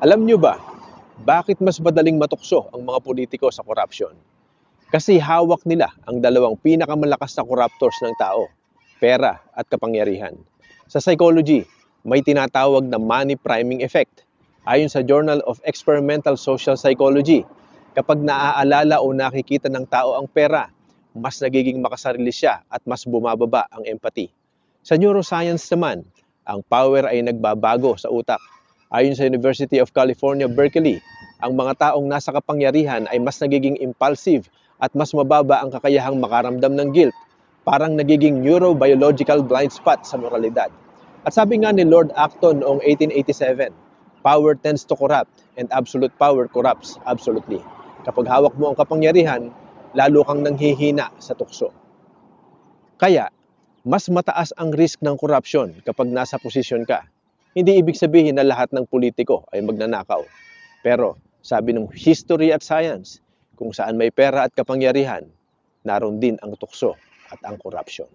Alam nyo ba, bakit mas madaling matukso ang mga politiko sa corruption? Kasi hawak nila ang dalawang pinakamalakas na corruptors ng tao, pera at kapangyarihan. Sa psychology, may tinatawag na money priming effect. Ayon sa Journal of Experimental Social Psychology, kapag naaalala o nakikita ng tao ang pera, mas nagiging makasarili siya at mas bumababa ang empathy. Sa neuroscience naman, ang power ay nagbabago sa utak. Ayon sa University of California, Berkeley, ang mga taong nasa kapangyarihan ay mas nagiging impulsive at mas mababa ang kakayahang makaramdam ng guilt, parang nagiging neurobiological blind spot sa moralidad. At sabi nga ni Lord Acton noong 1887, power tends to corrupt and absolute power corrupts absolutely. Kapag hawak mo ang kapangyarihan, lalo kang nanghihina sa tukso. Kaya, mas mataas ang risk ng corruption kapag nasa posisyon ka. Hindi ibig sabihin na lahat ng politiko ay magnanakaw. Pero, sabi ng history at science, kung saan may pera at kapangyarihan, naroon din ang tukso at ang corruption.